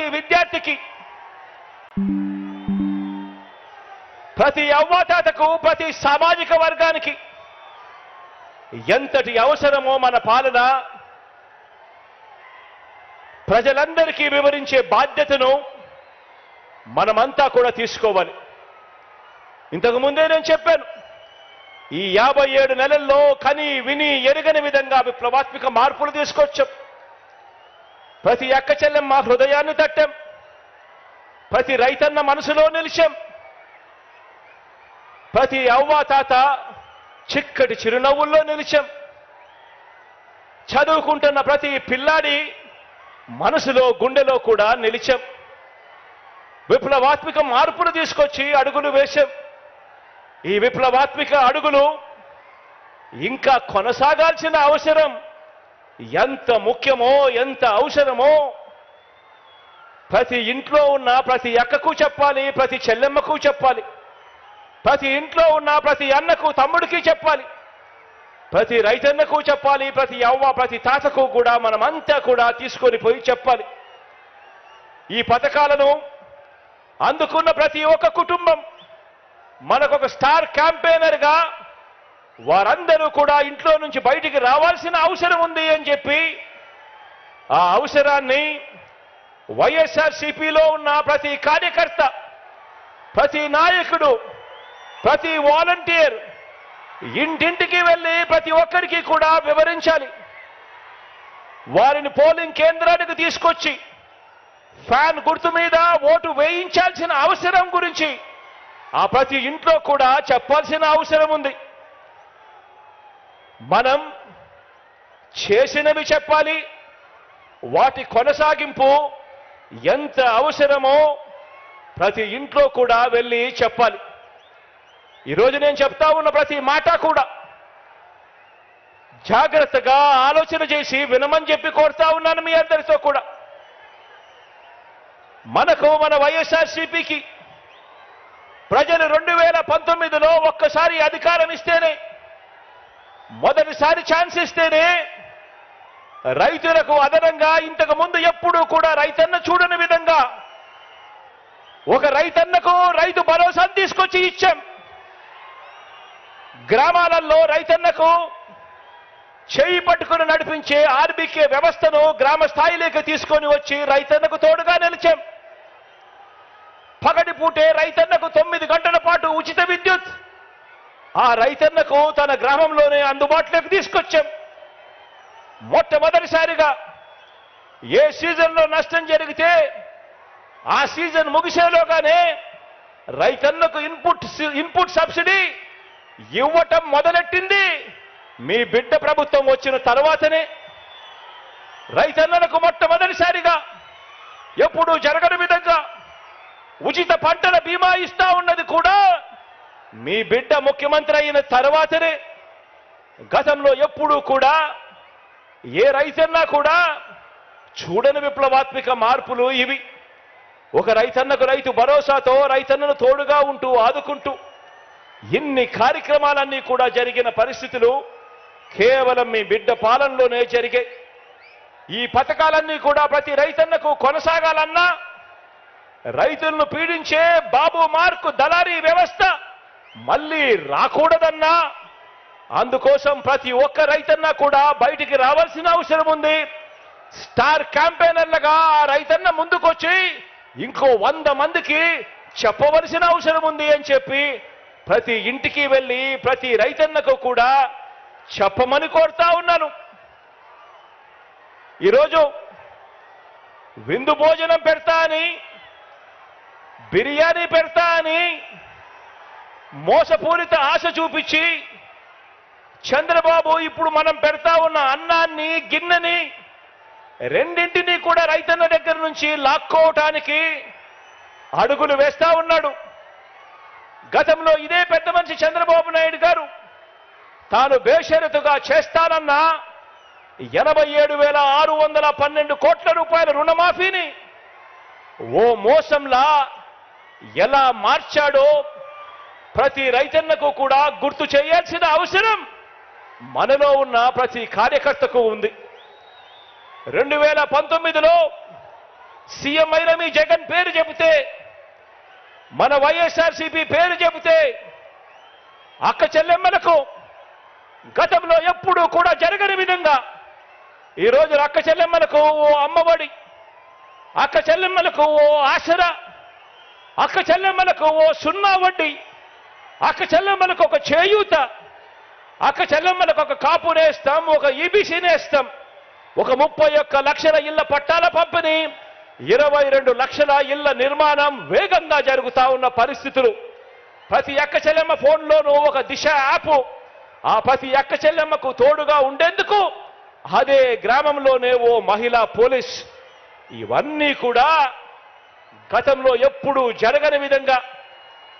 ప్రతి విద్యార్థికి ప్రతి అవ్వాతాతకు ప్రతి సామాజిక వర్గానికి ఎంతటి అవసరమో మన పాలన ప్రజలందరికీ వివరించే బాధ్యతను మనమంతా కూడా తీసుకోవాలి. ఇంతకు ముందే నేను చెప్పాను ఈ యాభై ఏడు నెలల్లో కని విని ఎరగని విధంగా విప్లవాత్మిక మార్పులు తీసుకొచ్చాం. ప్రతి అక్క చెల్లెం మా హృదయాన్ని తట్టాం. ప్రతి రైతన్న మనసులో నిలిచాం. ప్రతి అవ్వ తాత చిక్కటి చిరునవ్వుల్లో నిలిచాం. చదువుకుంటున్న ప్రతి పిల్లాడి మనసులో గుండెలో కూడా నిలిచాం. విప్లవాత్మిక మార్పులు తీసుకొచ్చి అడుగులు వేశాం. ఈ విప్లవాత్మిక అడుగులు ఇంకా కొనసాగాల్సిన అవసరం ఎంత ముఖ్యమో ఎంత అవసరమో ప్రతి ఇంట్లో ఉన్న ప్రతి అక్కకు చెప్పాలి ప్రతి చెల్లెమ్మకు చెప్పాలి ప్రతి ఇంట్లో ఉన్న ప్రతి అన్నకు తమ్ముడికి చెప్పాలి ప్రతి రైతన్నకు చెప్పాలి ప్రతి అవ్వ ప్రతి తాతకు కూడా మనమంతా కూడా తీసుకొని పోయి చెప్పాలి. ఈ పథకాలను అందుకున్న ప్రతి ఒక్క కుటుంబం మనకొక స్టార్ క్యాంపెయినర్గా వారందరూ కూడా ఇంట్లో నుంచి బయటికి రావాల్సిన అవసరం ఉంది అని చెప్పి ఆ అవసరాన్ని వైఎస్ఆర్సీపీలో ఉన్న ప్రతి కార్యకర్త ప్రతి నాయకుడు ప్రతి వాలంటీర్ ఇంటింటికి వెళ్ళి ప్రతి ఒక్కరికి కూడా వివరించాలి. వారిని పోలింగ్ కేంద్రానికి తీసుకొచ్చి ఫ్యాన్ గుర్తు మీద ఓటు వేయించాల్సిన అవసరం గురించి ఆ ప్రతి ఇంట్లో కూడా చెప్పాల్సిన అవసరం ఉంది. మనం చేసినవి చెప్పాలి వాటి కొనసాగింపు ఎంత అవసరమో ప్రతి ఇంట్లో కూడా వెళ్ళి చెప్పాలి. ఈరోజు నేను చెప్తా ఉన్న ప్రతి మాట కూడా జాగ్రత్తగా ఆలోచన చేసి వినమని చెప్పి కోరుతా ఉన్నాను మీ అందరితో కూడా. మనకు మన వైఎస్ఆర్సీపీకి ప్రజలు రెండు వేల పంతొమ్మిదిలో ఒక్కసారి అధికారం ఇస్తేనే మొదటిసారి ఛాన్స్ ఇస్తేనే రైతులకు అదనంగా ఇంతకు ముందు ఎప్పుడూ కూడా రైతన్న చూడని విధంగా ఒక రైతన్నకు రైతు భరోసాను తీసుకొచ్చి ఇచ్చాం. గ్రామాలలో రైతన్నకు చేయి పట్టుకుని నడిపించే ఆర్బీకే వ్యవస్థను గ్రామ స్థాయిలోకి తీసుకొని వచ్చి రైతన్నకు తోడుగా నిలిచాం. పగటి పూటే రైతన్నకు తొమ్మిది గంటల పాటు ఉచిత విద్యుత్ ఆ రైతన్నకు తన గ్రామంలోనే అందుబాటులోకి తీసుకొచ్చాం. మొట్టమొదటిసారిగా ఏ సీజన్లో నష్టం జరిగితే ఆ సీజన్ ముగిసేలోగానే రైతన్నకు ఇన్పుట్ ఇన్పుట్ సబ్సిడీ ఇవ్వటం మొదలెట్టింది. మీ బిడ్డ ప్రభుత్వం వచ్చిన తర్వాతనే రైతన్నలకు మొట్టమొదటిసారిగా ఎప్పుడూ జరగని విధంగా ఉచిత పంటల బీమా ఇస్తా ఉన్నది కూడా మీ బిడ్డ ముఖ్యమంత్రి అయిన తర్వాతనే గతంలో ఎప్పుడూ కూడా ఏ రైతన్నా కూడా చూడని విప్లవాత్మిక మార్పులు ఇవి. ఒక రైతన్నకు రైతు భరోసాతో రైతన్నను తోడుగా ఉంటూ ఆదుకుంటూ ఇన్ని కార్యక్రమాలన్నీ కూడా జరిగిన పరిస్థితులు కేవలం మీ బిడ్డ పాలనలోనే జరిగాయి. ఈ పథకాలన్నీ కూడా ప్రతి రైతన్నకు కొనసాగాలన్నా రైతులను పీడించే బాబు మార్కు దళారీ వ్యవస్థ మళ్ళీ రాకూడదన్నా? అందుకోసం ప్రతి ఒక్క రైతన్న కూడా బయటికి రావాల్సిన అవసరం ఉంది. స్టార్ క్యాంపెయినర్లుగా ఆ రైతన్న ముందుకొచ్చి ఇంకో వంద మందికి చెప్పవలసిన అవసరం ఉంది అని చెప్పి ప్రతి ఇంటికి వెళ్ళి ప్రతి రైతన్నకు కూడా చెప్పమని కోరుతా ఉన్నాను. ఈరోజు విందు భోజనం పెడతా అని బిర్యానీ పెడతా అని మోసపూరిత ఆశ చూపించి చంద్రబాబు ఇప్పుడు మనం పెడతా ఉన్న అన్నాన్ని గిన్నెని రెండింటినీ కూడా రైతన్న దగ్గర నుంచి లాక్కోవటానికి అడుగులు వేస్తా ఉన్నాడు. గతంలో ఇదే పెద్ద మనిషి చంద్రబాబు నాయుడు గారు తాను బేషరతుగా చేస్తానన్న ఎనభై ఏడు వేల ఆరు వందల పన్నెండు కోట్ల రూపాయల రుణమాఫీని ఓ మోసంలా ఎలా మార్చాడో ప్రతి రైతన్నకు కూడా గుర్తు చేయాల్సిన అవసరం మనలో ఉన్న ప్రతి కార్యకర్తకు ఉంది. రెండు వేల పంతొమ్మిదిలో సీఎం అయిన మీ జగన్ పేరు చెబితే మన వైఎస్ఆర్సీపీ పేరు చెబితే అక్క చెల్లెమ్మలకు గతంలో ఎప్పుడూ కూడా జరగని విధంగా ఈరోజు అక్క చెల్లెమ్మలకు ఓ అమ్మఒడి అక్క చెల్లెమ్మలకు ఓ ఆసరా అక్క చెల్లెమ్మలకు ఓ సున్నా వడ్డీ అక్క చెల్లెమ్మలకు ఒక చేయూత అక్క చెల్లెమ్మలకు ఒక కాపునేస్తాం ఒక ఈబీసీ ఒక ముప్పై ఒక్క లక్షల ఇళ్ళ పట్టాల పంపిణీ ఇరవై రెండు లక్షల ఇళ్ళ నిర్మాణం వేగంగా జరుగుతా ఉన్న పరిస్థితులు. ప్రతి అక్క చెల్లెమ్మ ఫోన్లోనూ ఒక దిశ యాప్. ఆ ప్రతి అక్క చెల్లెమ్మకు తోడుగా ఉండేందుకు అదే గ్రామంలోనే ఓ మహిళా పోలీస్. ఇవన్నీ కూడా గతంలో ఎప్పుడూ జరగని విధంగా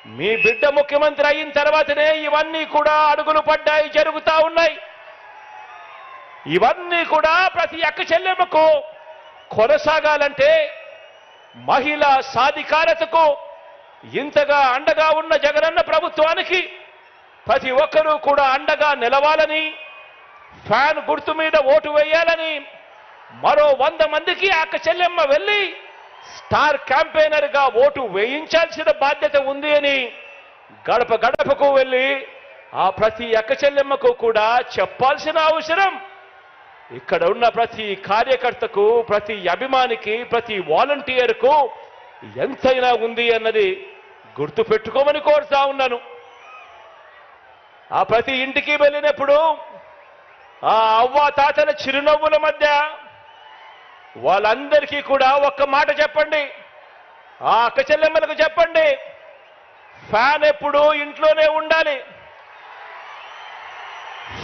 మీ బిడ్డ ముఖ్యమంత్రి అయిన తర్వాతనే ఇవన్నీ కూడా అడుగులు పడ్డాయి జరుగుతా ఉన్నాయి. ఇవన్నీ కూడా ప్రతి అక్క చెల్లెమ్మకు కొనసాగాలంటే మహిళా సాధికారతకు ఇంతగా అండగా ఉన్న జగనన్న ప్రభుత్వానికి ప్రతి ఒక్కరూ కూడా అండగా నిలవాలని ఫ్యాన్ గుర్తు మీద ఓటు వేయాలని మరో వంద మందికి అక్క చెల్లెమ్మ వెళ్ళి స్టార్ క్యాంపెయినర్గా ఓటు వేయించాల్సిన బాధ్యత ఉంది అని గడప గడపకు వెళ్ళి ఆ ప్రతి ఎక్క చెల్లెమ్మకు కూడా చెప్పాల్సిన అవసరం. ఇక్కడ ఉన్న ప్రతి కార్యకర్తకు ప్రతి అభిమానికి ప్రతి వాలంటీర్కు ఎంతైనా ఉంది అన్నది గుర్తు పెట్టుకోమని కోరుతా ఉన్నాను. ఆ ప్రతి ఇంటికి వెళ్ళినప్పుడు ఆ అవ్వ తాతల చిరునవ్వుల మధ్య వాళ్ళందరికీ కూడా ఒక్క మాట చెప్పండి. ఆ అక్క చెల్లెమ్మలకు చెప్పండి. ఫ్యాన్ ఎప్పుడు ఇంట్లోనే ఉండాలి.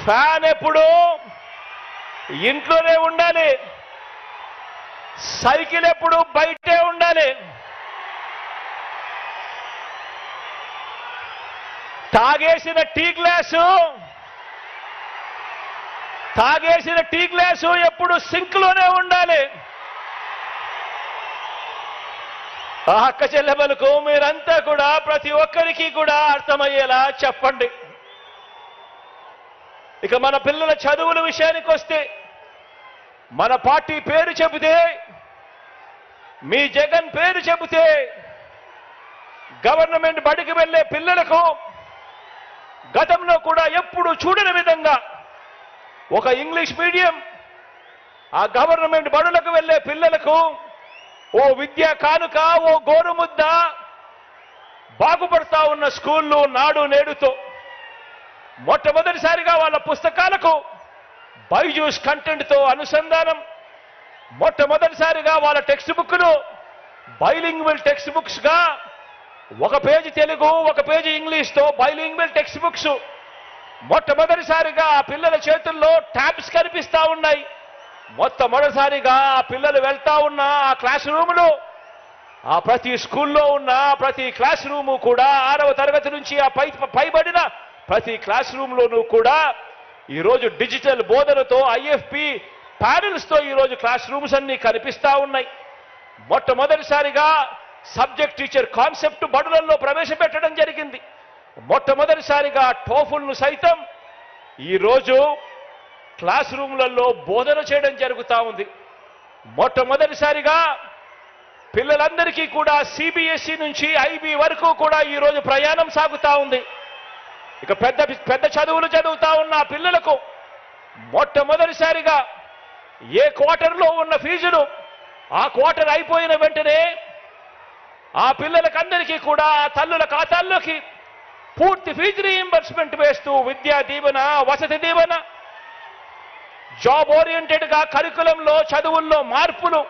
ఫ్యాన్ ఎప్పుడు ఇంట్లోనే ఉండాలి. సైకిల్ ఎప్పుడు బయటే ఉండాలి. తాగేసిన టీ గ్లాసు తాగేసిన టీ గ్లాసు ఎప్పుడు సింక్లోనే ఉండాలి. ఆ అక్క చెల్లెమలకు మీరంతా కూడా ప్రతి ఒక్కరికి కూడా అర్థమయ్యేలా చెప్పండి. ఇక మన పిల్లల చదువుల విషయానికి వస్తే మన పార్టీ పేరు చెబితే మీ జగన్ పేరు చెబితే గవర్నమెంట్ బడికి వెళ్ళే పిల్లలకు గతంలో కూడా ఎప్పుడు చూడని విధంగా ఒక ఇంగ్లీష్ మీడియం. ఆ గవర్నమెంట్ బడులకు వెళ్ళే పిల్లలకు ఓ విద్యా కానుక ఓ గోరుముద్ద బాగుపడతా ఉన్న స్కూళ్ళు నాడు నేడుతో. మొట్టమొదటిసారిగా వాళ్ళ పుస్తకాలకు బైజూస్ కంటెంట్తో అనుసంధానం. మొట్టమొదటిసారిగా వాళ్ళ టెక్స్ట్ బుక్ను బైలింగ్వల్ టెక్స్ట్ బుక్స్గా ఒక పేజీ తెలుగు ఒక పేజీ ఇంగ్లీష్తో బైలింగ్వల్ టెక్స్ట్ బుక్స్ మొట్టమొదటిసారిగా ఆ పిల్లల చేతుల్లో ట్యాబ్స్ కనిపిస్తా ఉన్నాయి. మొట్టమొదటిసారిగా ఆ పిల్లలు వెళ్తా ఉన్న ఆ క్లాస్ రూములు ఆ ప్రతి స్కూల్లో ఉన్న ప్రతి క్లాస్ రూము కూడా ఆరవ తరగతి నుంచి ఆ పై పైబడిన ప్రతి క్లాస్ రూమ్లోనూ కూడా ఈరోజు డిజిటల్ బోధనతో ఐఎఫ్పి ప్యానెల్స్తో ఈరోజు క్లాస్ రూమ్స్ అన్నీ కనిపిస్తా ఉన్నాయి. మొట్టమొదటిసారిగా సబ్జెక్ట్ టీచర్ కాన్సెప్ట్ బడులలో ప్రవేశపెట్టడం జరిగింది. మొట్టమొదటిసారిగా టోఫుల్ను సైతం ఈరోజు క్లాస్ రూమ్లలో బోధన చేయడం జరుగుతూ ఉంది. మొట్టమొదటిసారిగా పిల్లలందరికీ కూడా సిబిఎస్ఈ నుంచి ఐబీ వరకు కూడా ఈరోజు ప్రయాణం సాగుతూ ఉంది. ఇక పెద్ద పెద్ద చదువులు చదువుతా ఉన్న పిల్లలకు మొట్టమొదటిసారిగా ఏ క్వార్టర్లో ఉన్న ఫీజులు ఆ క్వార్టర్ అయిపోయిన వెంటనే ఆ పిల్లలకందరికీ కూడా తల్లుల ఖాతాల్లోకి పూర్తి ఫీజు రీయింబర్స్మెంట్ వేస్తూ విద్యా దీవెన వసతి దీవెన జాబ్ ఓరియంటెడ్గా కరికులంలో చదువుల్లో మార్పులు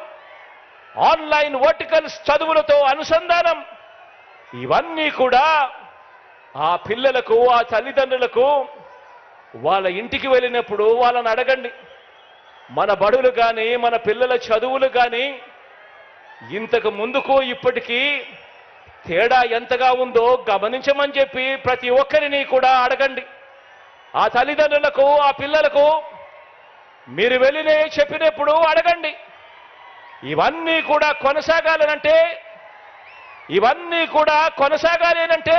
ఆన్లైన్ వర్టికల్స్ చదువులతో అనుసంధానం. ఇవన్నీ కూడా ఆ పిల్లలకు ఆ తల్లిదండ్రులకు వాళ్ళ ఇంటికి వెళ్ళినప్పుడు వాళ్ళని అడగండి. మన బడులు కానీ మన పిల్లల చదువులు కానీ ఇంతకు ముందుకు ఇప్పటికీ తేడా ఎంతగా ఉందో గమనించమని చెప్పి ప్రతి ఒక్కరిని కూడా అడగండి. ఆ తల్లిదండ్రులకు ఆ పిల్లలకు మీరు వెళ్ళినే చెప్పినప్పుడు అడగండి. ఇవన్నీ కూడా కొనసాగాలనంటే ఇవన్నీ కూడా కొనసాగాలేనంటే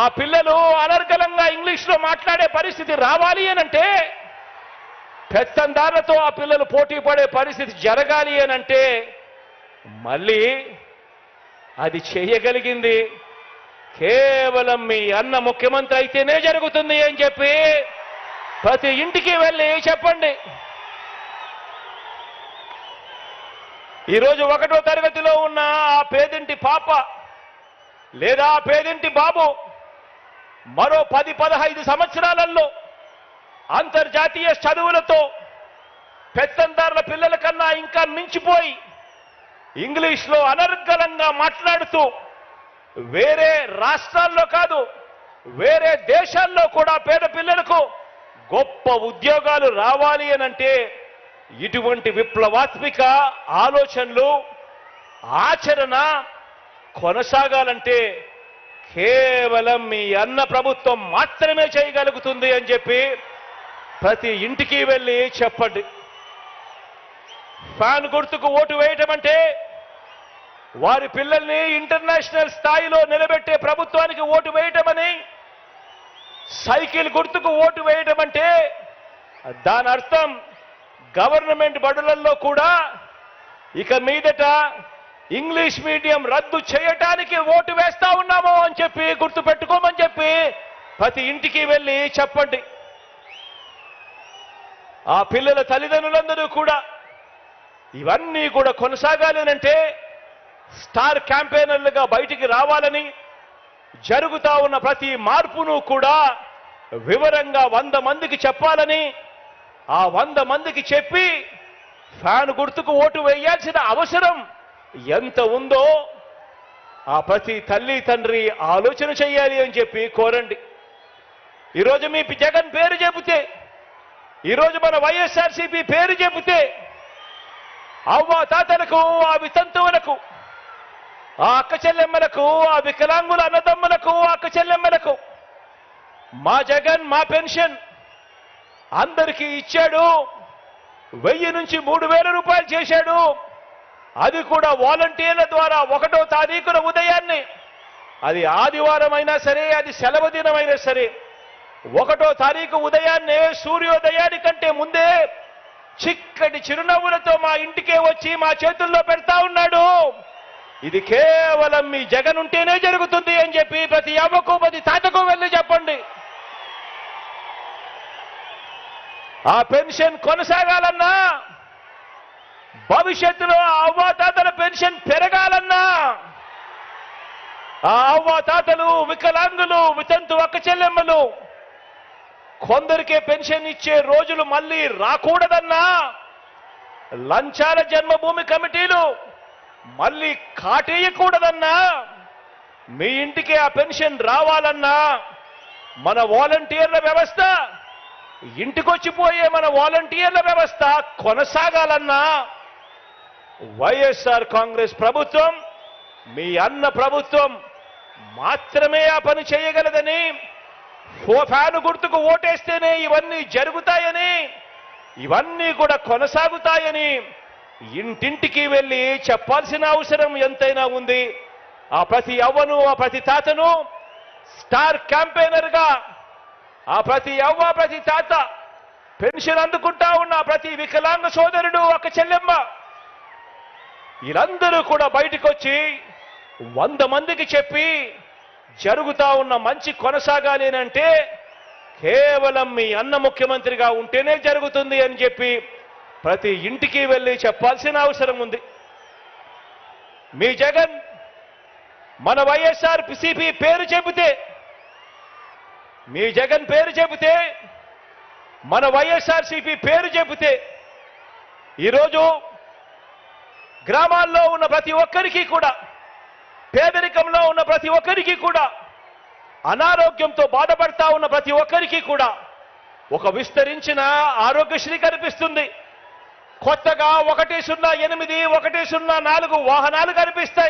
ఆ పిల్లలు అనర్గలంగా ఇంగ్లీష్లో మాట్లాడే పరిస్థితి రావాలి అనంటే పెత్తందారులతో ఆ పిల్లలు పోటీ పడే పరిస్థితి జరగాలి అని అంటే మళ్ళీ అది చేయగలిగింది. కేవలం మీ అన్న ముఖ్యమంత్రి అయితేనే జరుగుతుంది అని చెప్పి? ప్రతి ఇంటికి వెళ్ళి చెప్పండి. ఈరోజు ఒకటో తరగతిలో ఉన్న ఆ పేదింటి పాప లేదా ఆ పేదింటి బాబు మరో పది పదహైదు సంవత్సరాలలో అంతర్జాతీయ చదువులతో పెత్తందారుల పిల్లల కన్నా ఇంకా మించిపోయి ఇంగ్లీష్లో అనర్గళంగా మాట్లాడుతూ వేరే రాష్ట్రాల్లో కాదు వేరే దేశాల్లో కూడా పేద పిల్లలకు గొప్ప ఉద్యోగాలు రావాలి అనంటే ఇటువంటి విప్లవాత్మిక ఆలోచనలు ఆచరణ కొనసాగాలంటే కేవలం మీ అన్న ప్రభుత్వం మాత్రమే చేయగలుగుతుంది అని చెప్పి ప్రతి ఇంటికి వెళ్ళి చెప్పండి. ఫ్యాన్ గుర్తుకు ఓటు వేయటం అంటే వారి పిల్లల్ని ఇంటర్నేషనల్ స్థాయిలో నిలబెట్టే ప్రభుత్వానికి ఓటు వేయటమని సైకిల్ గుర్తుకు ఓటు వేయటం అంటే దాని అర్థం గవర్నమెంట్ బడులలో కూడా ఇక మీదట ఇంగ్లీష్ మీడియం రద్దు చేయటానికి ఓటు వేస్తా ఉన్నాము అని చెప్పి గుర్తు పెట్టుకోమని చెప్పి ప్రతి ఇంటికి వెళ్ళి చెప్పండి. ఆ పిల్లల తల్లిదండ్రులందరూ కూడా ఇవన్నీ కూడా కొనసాగాలి అంటే స్టార్ క్యాంపెయినర్లుగా బయటికి రావాలని జరుగుతా ఉన్న ప్రతి మార్పును కూడా వివరంగా వంద మందికి చెప్పాలని ఆ వంద మందికి చెప్పి ఫ్యాన్ గుర్తుకు ఓటు వేయాల్సిన అవసరం ఎంత ఉందో ఆ ప్రతి తల్లి తండ్రి ఆలోచన చేయాలి అని చెప్పి కోరండి. ఈరోజు మీ జగన్ పేరు చెబితే ఈరోజు మన వైఎస్ఆర్సీపీ పేరు చెబితే అవ్వ తాతలకు ఆ వితంతువులకు ఆ అక్క చెల్లెమ్మలకు ఆ వికలాంగుల అన్నదమ్ములకు ఆ అక్క చెల్లెమ్మలకు. మా జగన్ మా పెన్షన్ అందరికీ ఇచ్చాడు. వెయ్యి నుంచి మూడు వేల రూపాయలు చేశాడు. అది కూడా వాలంటీర్ల ద్వారా ఒకటో తారీఖున ఉదయాన్నే. అది ఆదివారం అయినా సరే అది సెలవు దినమైనా సరే. ఒకటో తారీఖు ఉదయాన్నే సూర్యోదయానికంటే ముందే చిక్కటి చిరునవ్వులతో మా ఇంటికే వచ్చి మా చేతుల్లో పెడతా ఉన్నాడు. ఇది కేవలం మీ జగన్ ఉంటేనే జరుగుతుంది అని చెప్పి ప్రతి అవ్వకు ప్రతి తాతకు వెళ్ళి చెప్పండి. ఆ పెన్షన్ కొనసాగాలన్నా భవిష్యత్తులో ఆ అవ్వాతాతల పెన్షన్ పెరగాలన్నా ఆ అవ్వాతాతలు వికలాంగులు వితంతు ఒక్క చెల్లెమ్మలు కొందరికే పెన్షన్ ఇచ్చే రోజులు మళ్ళీ రాకూడదన్నా లంచాల జన్మభూమి కమిటీలు మళ్ళీ కాటేయకూడదన్నా. మీ ఇంటికి ఆ పెన్షన్ రావాలన్నా. మన వాలంటీర్ల వ్యవస్థ ఇంటికొచ్చిపోయే మన వాలంటీర్ల వ్యవస్థ కొనసాగాలన్నా. వైఎస్ఆర్ కాంగ్రెస్ ప్రభుత్వం మీ అన్న ప్రభుత్వం మాత్రమే ఆ పని చేయగలదని ఫ్యాను గుర్తుకు ఓటేస్తేనే ఇవన్నీ జరుగుతాయని ఇవన్నీ కూడా కొనసాగుతాయని ఇంటింటికి వెళ్ళి చెప్పాల్సిన అవసరం ఎంతైనా ఉంది. ఆ ప్రతి అవ్వను ఆ ప్రతి తాతను స్టార్ క్యాంపెయినర్గా ఆ ప్రతి అవ్వ ప్రతి తాత పెన్షన్ అందుకుంటా ఉన్న ప్రతి వికలాంగ సోదరుడు ఒక చెల్లెమ్మ. వీళ్ళందరూ కూడా బయటకు వచ్చి వంద మందికి చెప్పి జరుగుతా ఉన్న మంచి కొనసాగాలి అంటే కేవలం మీ అన్న ముఖ్యమంత్రిగా ఉంటేనే జరుగుతుంది అని చెప్పి ప్రతి ఇంటికి వెళ్ళి చెప్పాల్సిన అవసరం ఉంది. మీ జగన్ మన వైఎస్ఆర్ పిసిపి పేరు చెబితే మీ జగన్ పేరు చెబితే మన వైఎస్ఆర్సిపి పేరు చెబితే ఈరోజు గ్రామాల్లో ఉన్న ప్రతి ఒక్కరికి కూడా పేదరికంలో ఉన్న ప్రతి ఒక్కరికి కూడా అనారోగ్యంతో బాధపడతా ఉన్న ప్రతి ఒక్కరికి కూడా ఒక విస్తరించిన ఆరోగ్యశ్రీ కనిపిస్తుంది. కొత్తగా ఒకటి సున్నా ఎనిమిది ఒకటి సున్నా నాలుగు వాహనాలు కనిపిస్తాయి.